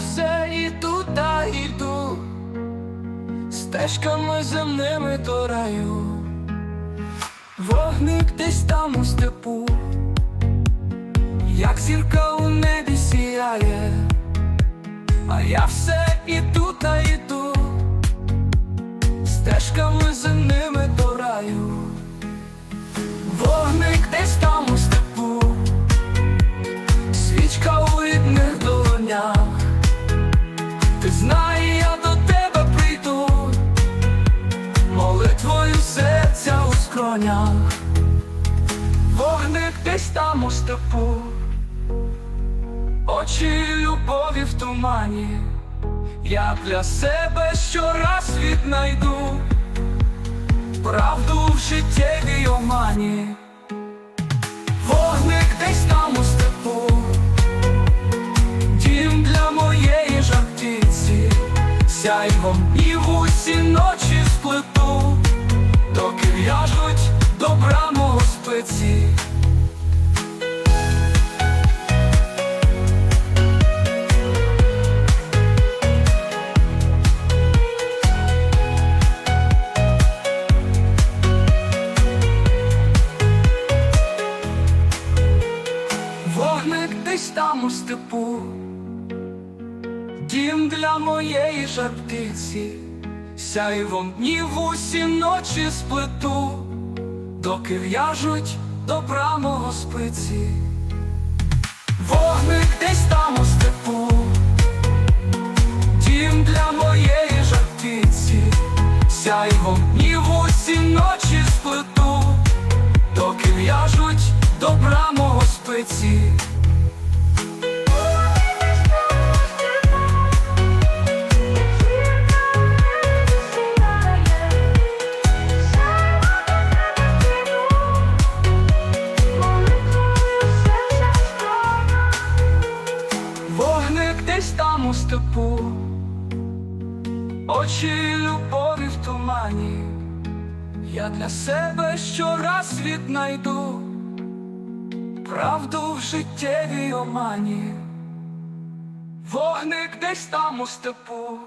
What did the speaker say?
все іду та йду, стежками земними до раю, вогник десь там у степу, як зірка у небі сіяє, а я все іду серця вогник десь там у степу, очі любові в тумані, я для себе щораз віднайду правду в життєвій омані, вогник десь там у степу. Дім для моєї жартиці, сяйвом і в усі ночі сплету, там у степу, дім для моєї жартиці, сяйвом днів усі ночі сплету, доки в'яжуть добра мого спиці. Вогник десь там у степу, дім для моєї жартиці, сяйвом днів усі ночі сплету, доки в'яжуть добра мого спиці. Степу, очі любові в тумані, я для себе щораз віднайду правду в життєвій омані, вогник десь там у степу.